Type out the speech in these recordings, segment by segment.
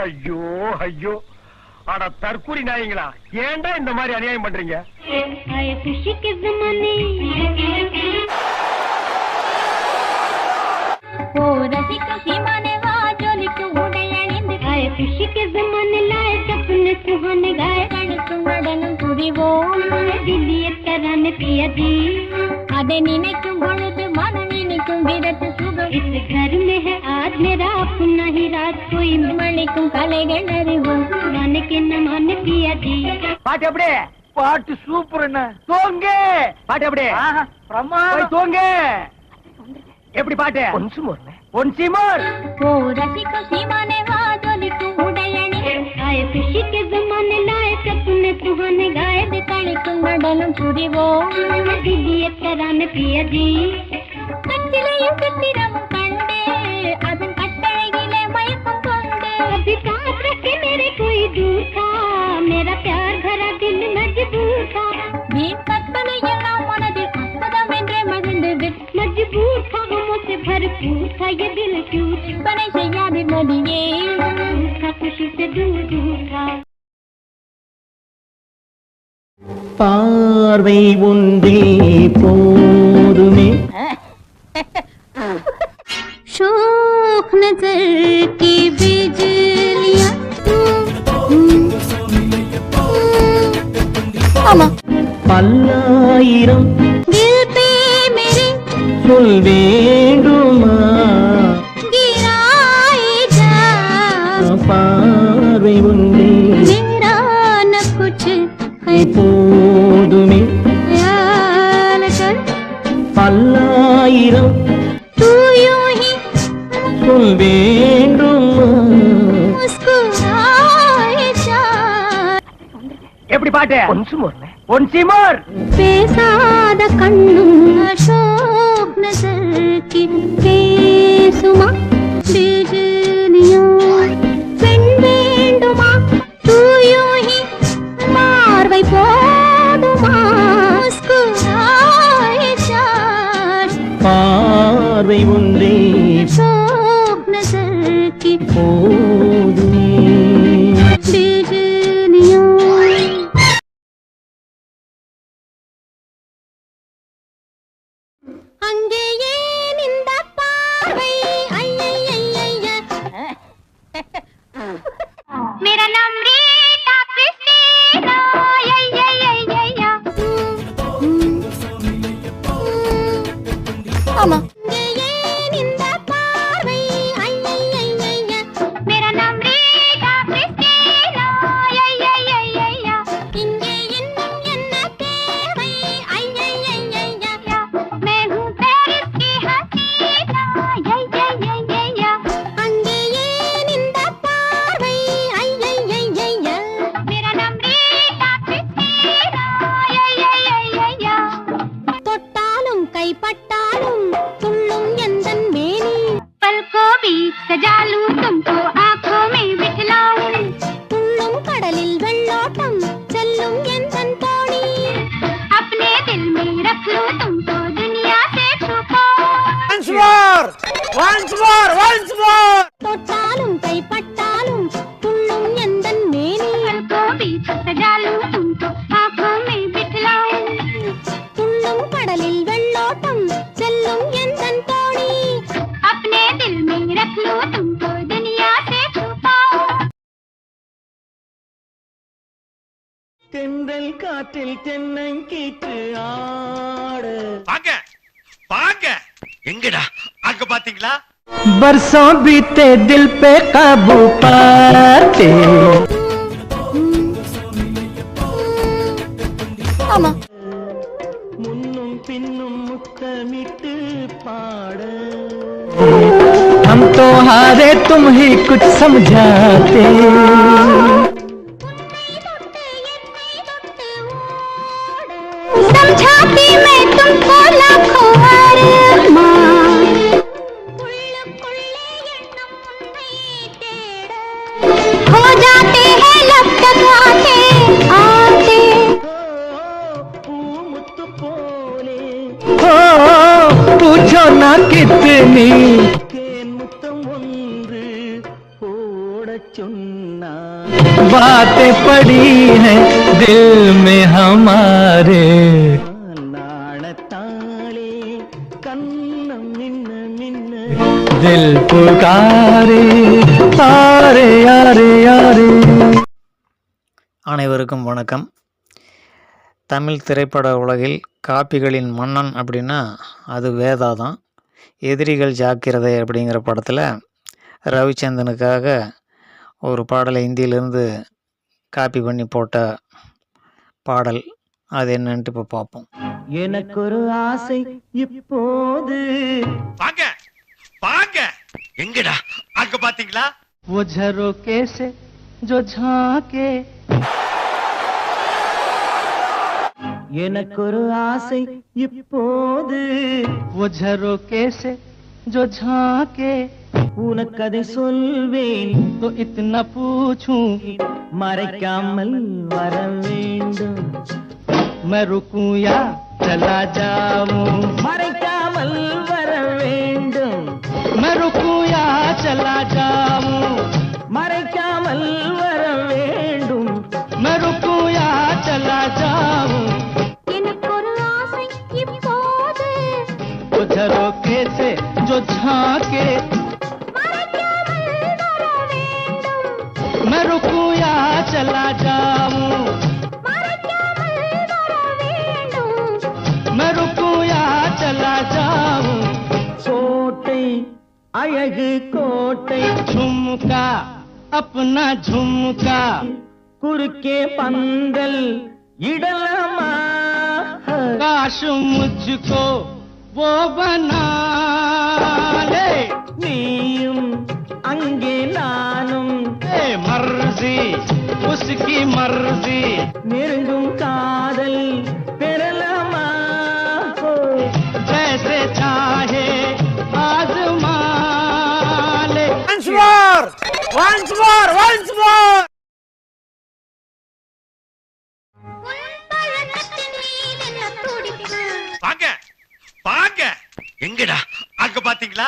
ஐயோ ஐயோ. ஆனா தற்கூரி நாயங்களா ஏன்டா இந்த மாதிரி அநியாயம் பண்றீங்க? அதை நினைக்கும் பொழுது மனம் இனிக்கும் விதத்து சுகம். मेरा अपना ही राज कोई மணிக்கும் கலைகள் அறிவோம் गाने के न माने पिया जी பாட்டு எப்படி பாட்டு சூப்பர் என்ன தோங்க பாட்டு எப்படி போய் தோங்க எப்படி பாட்டு ஒன்சி மோர் ஓ ரசிக்க சீமானே வா ஜொலிக்கு உடை அணிந்து आए खुशी के जमाने लाए सपने सुहाने गाए दे கணிக்கும் நடனம் புரிவோம் திவ்ய தரான பியா जी கட்டிலையும் சித்திரமும் கண்டு அதன் கட்டழகிலே மயக்கம் கொண்டு अभी कांच रखे मेरे कोई दूर था मेरा प्यार भरा दिल मजबूर था வீண் கற்பனை எல்லாம் மனதில் அற்புதம் என்றே மகிழ்ந்து விட் मजबूर था गमों से भरपूर था ये दिल क्यों கற்பனை செய்யாது நதியே था खुशी से दूर दूर था பார்வை ஒன்றே போதுமே शोख नजर की बिजलियां பல்லாயிரம் दिल पे मेरे சொல் வேண்டுமா गिराए जा பார்வை ஒன்றே எப்படி பாட்டு ஒன்சி மோர் பேசாத கண்ணும் அசோக் நசர் கி பேசுமா? பிஜலியா பெண் வேண்டுமா தூயோஹி பார்வை போதுமா? சார். பார்வை ஒன்றே அசோக் நசர் கி போதுமே. കടലിൽ വെള്ളോട്ടം ചെല്ലും എന്തൻ തോണി അപ്നെ ദിൽ മേ രഖ് लो तुम तो दुनिया से छुपो once more once more காற்றில் தென்னை கீற்று ஆட வாங்க வாங்க எங்கடா அங்க பாத்தீங்களா बरसों बीते दिल पे काबू पाते ஆமா முன்னும் பின்னும் முத்தமிட்டு பாட हम तो हारे तुम ही कुछ समझाते समझाती சொன்னான் வார்த்தை படி தில் மே ஹமாரே. நாணத்தாளே கண்ணம் நின்ன நின்ன. தில் புகாரே அனைவருக்கும் வணக்கம். தமிழ் திரைப்பட உலகில் காப்பிகளின் மன்னன் அப்படின்னா அது வேதா தான். எதிரிகள் ஜாக்கிரதை அப்படிங்கிற படத்தில் ரவிச்சந்தனுக்காக ஒரு பாடலை இந்தியிலிருந்து காப்பி பண்ணி போட்ட பாடல் அது என்னன்ட்டு இப்போ பார்ப்போம் எனக்கு ஒரு ஆசை இப்போது வாங்க வாங்க எங்கடா அங்க பாத்தீங்களா वो झरोके से जो झांके எனக்கு ஒரு ஆசை இப்போது वो झरोके से जो झांके உனக்கு அதை சொல்வேன் तो इतना पूछूं மறைக்காமல் வர வேண்டும் मैं रुकूं या चला जाऊं மறைக்காமல் வர வேண்டும் मैं रुकूं या चला जाऊं மறைக்காமல் வர வேண்டும் मैं रुकूं या चला जाऊं எனக்கு ஒரு ஆசை இப்போது वो झरोके से जो झांके मैं रुकूं या चला जाऊं மறைக்காமல் வர வேண்டும் मैं रुकूं या चला जाऊं கோட்டை அழகு கோட்டை झुमका अपना झुमका குறுக்கே பந்தல் இடலாமா काश मुझको वो बना ले நீயும் அங்கே நானும் மர்சி உசுக்கி மர்சி நெருங்கும் காதல் பெறலாமா? ஜெய்சே சாஹே ஆசுமாலே. Once more once more once more எங்கடா? அங்க பாத்தீங்களா?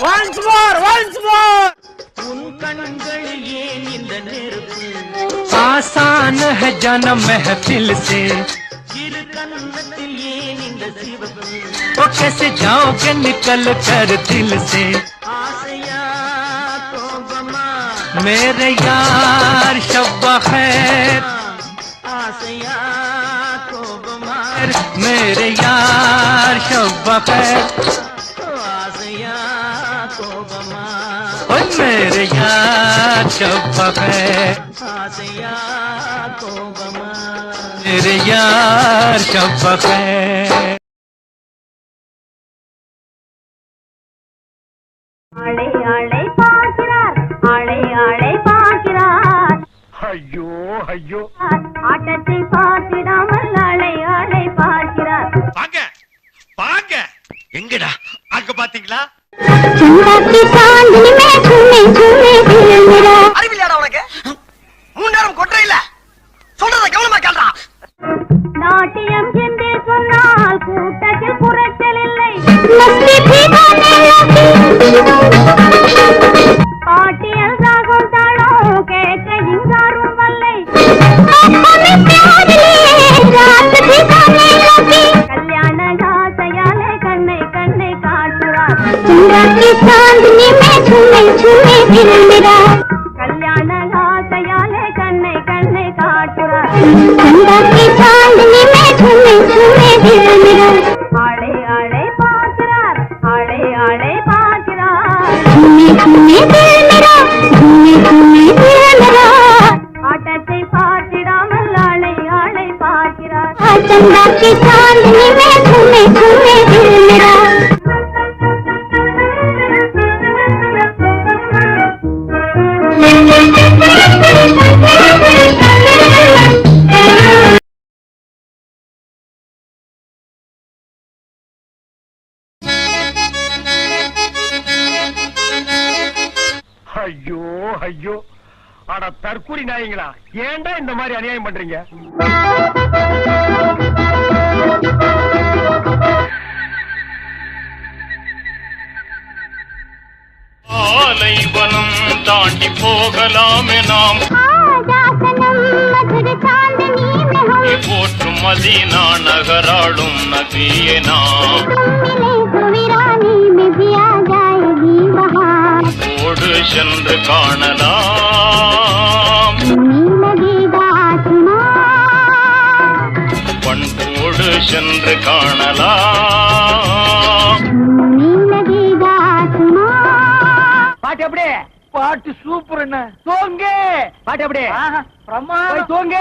மோர் ஒன்ஸ் மோர் ஒன்ஸ் மோர் உன் கண்களில் ஏன் இந்த நெருப்பு आसान है जन्म महफिल से இரு கன்னத்தில் ஏன் இந்த சிவப்பு वो कैसे जाओगे निकल कर दिल से ஆசையா கோபமா मेरे यार शब खैर ஆசையா கோபமா मेरे यार शब खैर வேற யார் செவ்வக ஆசையா கோபமா வேற யார் செவ்வக ஆளை ஆளை பார்க்கிறார் ஆளை ஆளை எங்கடா? அங்க பாத்தீங்களா? चंदा की चांदनी में झूमे झूमे दिल मेरा। ஆட்டத்தை பார்த்திடாமல் ஆளை ஆளை பார்க்கிறார் ஆட்டந்தாக்கி சாந்தினி மேற்குமே குமே திருமிரா Thank you. அட தற்கூரி நாயங்களா ஏன்டா இந்த மாதிரி அநியாயம் பண்றீங்க? ஆலை வனம் தாண்டி போகலாமே நாம். போற்றும் மதீனா நகராடும் நதியே நாம். ஓடு சென்று காணலாம். சென்று காணலாம். பாட்டு எப்படி பாட்டு சூப்பர் என்ன? தோங்க. பாட்டு எப்படி பிரம்மா தோங்க.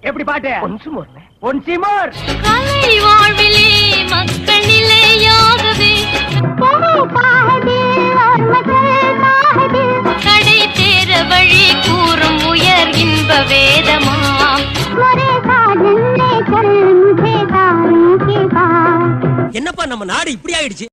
எப்படி பாட்டு? கொஞ்சம் ஒன்சிமோர் கலை வாழ்விலே மக்கள் நிலையாகவே கடை தேர வழி கூறும் உயர் இன்ப வேதமா? என்னப்பா நம்ம நாடு இப்படி ஆயிடுச்சு?